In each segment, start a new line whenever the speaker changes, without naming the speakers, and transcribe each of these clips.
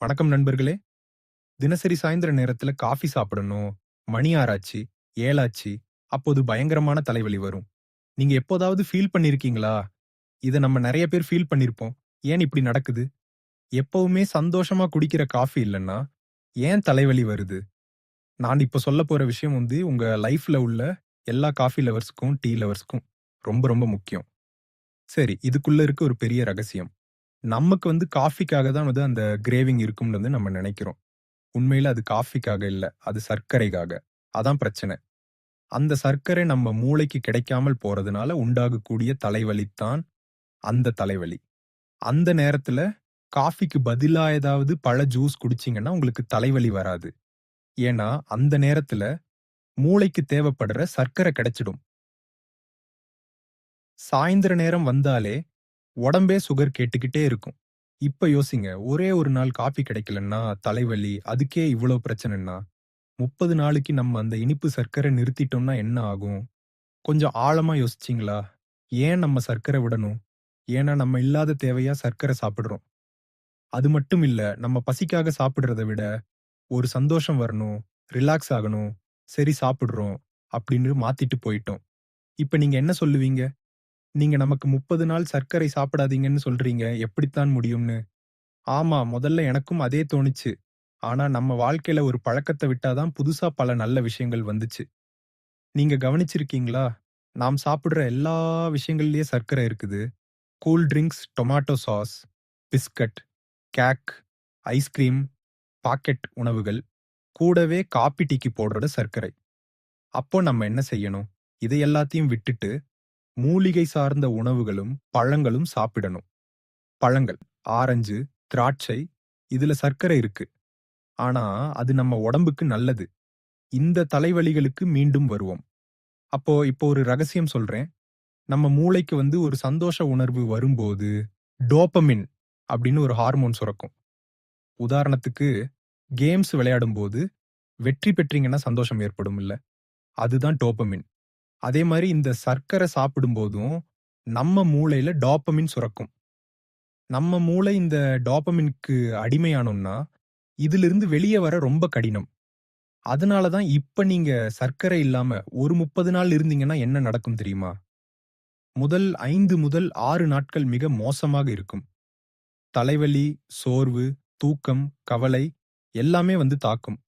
வணக்கம் நண்பர்களே. தினசரி சாயந்தர நேரத்துல காஃபி சாப்பிடணும் மணி ஆறாச்சு ஏழாச்சு அப்போது பயங்கரமான தலைவலி வரும். நீங்க எப்போதாவது ஃபீல் பண்ணிருக்கீங்களா? இத நம்ம நிறைய பேர் ஃபீல் பண்ணிருப்போம். ஏன் இப்படி நடக்குது? எப்பவுமே சந்தோஷமா குடிக்கிற காஃபி இல்லைன்னா ஏன் தலைவலி வருது? நான் இப்ப சொல்ல போற விஷயம் வந்து உங்க லைஃப்ல உள்ள எல்லா காஃபி லவர்ஸ்க்கும் டீ லவர்ஸ்க்கும் ரொம்ப ரொம்ப முக்கியம். சரி இதுக்குள்ள இருக்க ஒரு பெரிய ரகசியம். நமக்கு வந்து காஃபிக்காக தான் வந்து அந்த கிரேவிங் இருக்கும்னு வந்து நம்ம நினைக்கிறோம். உண்மையில அது காஃபிக்காக இல்ல அது சர்க்கரைக்காக. அதான் பிரச்சனை. அந்த சர்க்கரை நம்ம மூளைக்கு கிடைக்காமல் போறதுனால உண்டாகக்கூடிய தலைவலித்தான் அந்த தலைவலி. அந்த நேரத்துல காஃபிக்கு பதிலா ஏதாவது பழ ஜூஸ் குடிச்சீங்கன்னா உங்களுக்கு தலைவலி வராது. ஏன்னா அந்த நேரத்துல மூளைக்கு தேவைப்படுற சர்க்கரை கிடைச்சிடும். சாயந்தர நேரம் வந்தாலே உடம்பே சுகர் கேட்டுக்கிட்டே இருக்கும். இப்ப யோசிங்க ஒரே ஒரு நாள் காஃபி கிடைக்கலன்னா தலைவலி அதுக்கே இவ்வளவு பிரச்சனைன்னா? முப்பது நாளைக்கு நம்ம அந்த இனிப்பு சர்க்கரை நிறுத்திட்டோம்னா என்ன ஆகும்? கொஞ்சம் ஆழமா யோசிச்சிங்களா? ஏன் நம்ம சர்க்கரை விடணும்? ஏன்னா நம்ம இல்லாத தேவையா சர்க்கரை சாப்பிடுறோம். அது மட்டும் இல்ல நம்ம பசிக்காக சாப்பிடுறத விட ஒரு சந்தோஷம் வரணும் ரிலாக்ஸ் ஆகணும் சரி சாப்பிடுறோம் அப்படின்னு மாத்திட்டு போயிட்டோம். இப்ப நீங்க என்ன சொல்லுவீங்க? நீங்க நமக்கு முப்பது நாள் சர்க்கரை சாப்பிடாதீங்கன்னு சொல்றீங்க. எப்படித்தான் முடியும்னு? ஆமா முதல்ல எனக்கும் அதே தோணுச்சு. ஆனா நம்ம வாழ்க்கையில ஒரு பழக்கத்தை விட்டாதான் புதுசா பல நல்ல விஷயங்கள் வந்துச்சு. நீங்க கவனிச்சிருக்கீங்களா? நாம் சாப்பிடுற எல்லா விஷயங்கள்லயே சர்க்கரை இருக்குது. Cool drinks tomato sauce biscuit cake ice cream packet உணவுகள் கூடவே காப்பி டீக்கு போடுற சர்க்கரை. அப்போ நம்ம என்ன செய்யணும்? இதை எல்லாத்தையும் விட்டுட்டு மூலிகை சார்ந்த உணவுகளும் பழங்களும் சாப்பிடணும். பழங்கள் ஆரஞ்சு திராட்சை இதுல சர்க்கரை இருக்கு. ஆனா அது நம்ம உடம்புக்கு நல்லது. இந்த தலைவலிகளுக்கு மீண்டும் வருவோம். அப்போ இப்போ ஒரு ரகசியம் சொல்றேன். நம்ம மூளைக்கு வந்து ஒரு சந்தோஷ உணர்வு வரும்போது டோபமின் அப்படின்னு ஒரு ஹார்மோன் சுரக்கும். உதாரணத்துக்கு கேம்ஸ் விளையாடும்போது வெற்றி பெற்றீங்கன்னா சந்தோஷம் ஏற்படும் இல்ல. அதுதான் டோபமின். அதே மாதிரி இந்த சர்க்கரை சாப்பிடும்போதும் நம்ம மூளையில டாப்பமின் சுரக்கும். நம்ம மூளை இந்த டாப்பமின்க்கு அடிமையானோம்னா இதிலிருந்து வெளியே வர ரொம்ப கடினம். அதனால தான் இப்ப நீங்க சர்க்கரை இல்லாம ஒரு முப்பது நாள் இருந்தீங்கன்னா என்ன நடக்கும் தெரியுமா? முதல் ஐந்து முதல் ஆறு நாட்கள் மிக மோசமாக இருக்கும். தலைவலி சோர்வு தூக்கம் கவலை எல்லாமே வந்து தாக்கும்.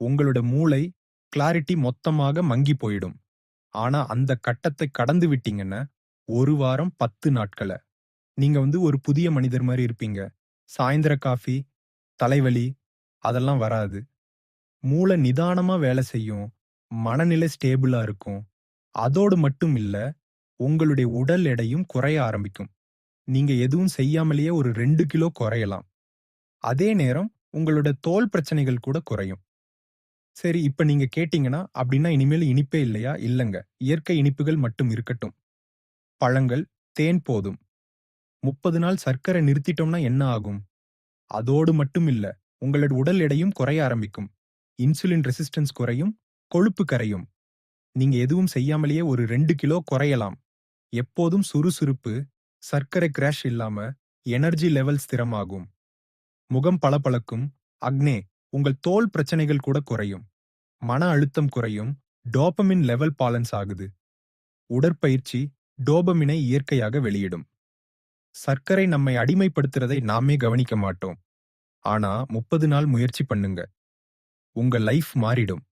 உங்களோட மூளை கிளாரிட்டி மொத்தமாக மங்கி போயிடும். ஆனா அந்த கட்டத்தை கடந்து விட்டீங்கன்னா ஒரு வாரம் பத்து நாட்கள நீங்க வந்து ஒரு புதிய மனிதர் மாதிரி இருப்பீங்க. சாயந்தர காஃபி தலைவலி அதெல்லாம் வராது. மூளை நிதானமா வேலை செய்யும். மனநிலை ஸ்டேபிளா இருக்கும். அதோடு மட்டும் இல்ல உங்களுடைய உடல் எடையும் குறைய ஆரம்பிக்கும். நீங்க எதுவும் செய்யாமலேயே ஒரு ரெண்டு கிலோ குறையலாம். அதே நேரம் உங்களோட தோல் பிரச்சனைகள் கூட குறையும். சரி இப்ப நீங்க கேட்டீங்கன்னா அப்படின்னா இனிமேல் இனிப்பே இல்லையா? இல்லங்க. இயற்கை இனிப்புகள் மட்டும் இருக்கட்டும். பழங்கள் தேன் போதும். முப்பது நாள் சர்க்கரை நிறுத்திட்டோம்னா என்ன ஆகும்? அதோடு மட்டும் இல்ல உங்களோட உடல் எடையும் குறைய ஆரம்பிக்கும். இன்சுலின் ரெசிஸ்டன்ஸ் குறையும் கொழுப்பு கரையும். நீங்க எதுவும் செய்யாமலேயே ஒரு ரெண்டு கிலோ குறையலாம். எப்போதும் சுறுசுறுப்பு சர்க்கரை கிராஷ் இல்லாம எனர்ஜி லெவல் ஸ்திரமாகும். முகம் பளபளக்கும். அக்னே உங்கள் தோல் பிரச்சனைகள் கூட குறையும். மன அழுத்தம் குறையும். டோபமின் லெவல் பாலன்ஸ் ஆகுது. உடற்பயிற்சி டோபமினை இயற்கையாக வெளியிடும். சர்க்கரை நம்மை அடிமைப்படுத்துறதை நாமே கவனிக்க மாட்டோம். ஆனா முப்பது நாள் முயற்சி பண்ணுங்க. உங்க லைஃப் மாறிடும்.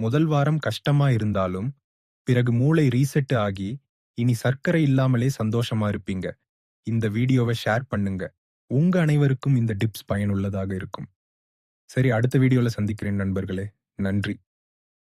முதல் வாரம் கஷ்டமா இருந்தாலும் பிறகு மூளை ரீசெட் ஆகி இனி சர்க்கரை இல்லாமலே சந்தோஷமா இருப்பீங்க. இந்த வீடியோவை ஷேர் பண்ணுங்க. உங்க அனைவருக்கும் இந்த டிப்ஸ் பயனுள்ளதாக இருக்கும். சரி அடுத்த வீடியோவில் சந்திக்கிறேன் நண்பர்களே. நன்றி.